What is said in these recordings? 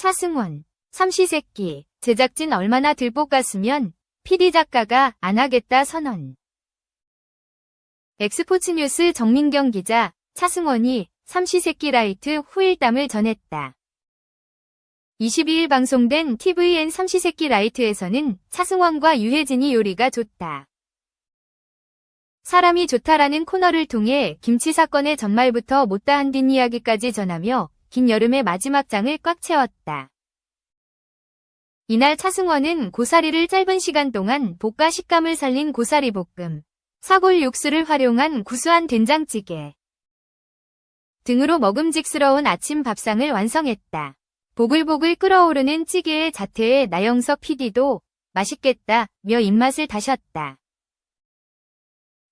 차승원, 삼시세끼, 제작진 얼마나 들볶았으면 PD 작가가 안 하겠다 선언. 엑스포츠 뉴스 정민경 기자, 차승원이 삼시세끼 라이트 후일담을 전했다. 22일 방송된 TVN 삼시세끼 라이트에서는 차승원과 유혜진이 요리가 좋다. 사람이 좋다라는 코너를 통해 김치 사건의 전말부터 못다한 뒷이야기까지 전하며 긴 여름의 마지막 장을 꽉 채웠다. 이날 차승원은 고사리를 짧은 시간 동안 볶아 식감을 살린 고사리 볶음, 사골 육수를 활용한 구수한 된장찌개 등으로 먹음직스러운 아침 밥상을 완성했다. 보글보글 끓어오르는 찌개의 자태에 나영석 PD도 맛있겠다며 입맛을 다셨다.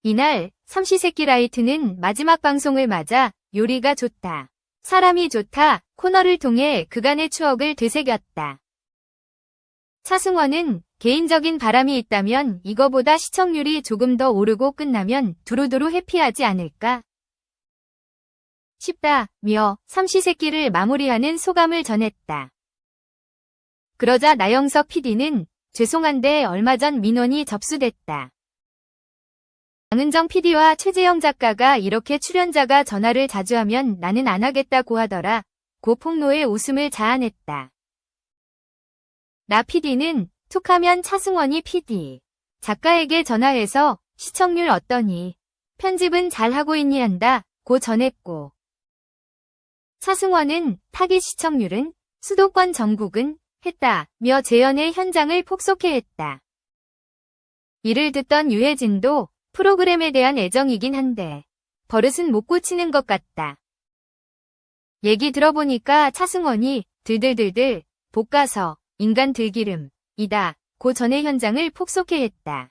이날 삼시세끼 라이트는 마지막 방송을 맞아 요리가 좋다. 사람이 좋다 코너를 통해 그간의 추억을 되새겼다. 차승원은 개인적인 바람이 있다면 이거보다 시청률이 조금 더 오르고 끝나면 두루두루 해피하지 않을까 싶다며 삼시세끼를 마무리하는 소감을 전했다. 그러자 나영석 PD는 죄송한데 얼마 전 민원이 접수됐다. 양은정 PD와 최재영 작가가 이렇게 출연자가 전화를 자주 하면 나는 안 하겠다고 하더라. 고 폭로의 웃음을 자아냈다. 나 PD는 툭하면 차승원이 PD. 작가에게 전화해서 시청률 어떠니? 편집은 잘 하고 있니 한다. 고 전했고. 차승원은 타깃 시청률은 수도권 전국은 했다 며 재연의 현장을 폭소케 했다. 이를 듣던 유혜진도 프로그램에 대한 애정이긴 한데 버릇은 못 고치는 것 같다. 얘기 들어보니까 차승원이 들들들들 볶아서 인간 들기름 이다 고 전의 현장을 폭소케 했다.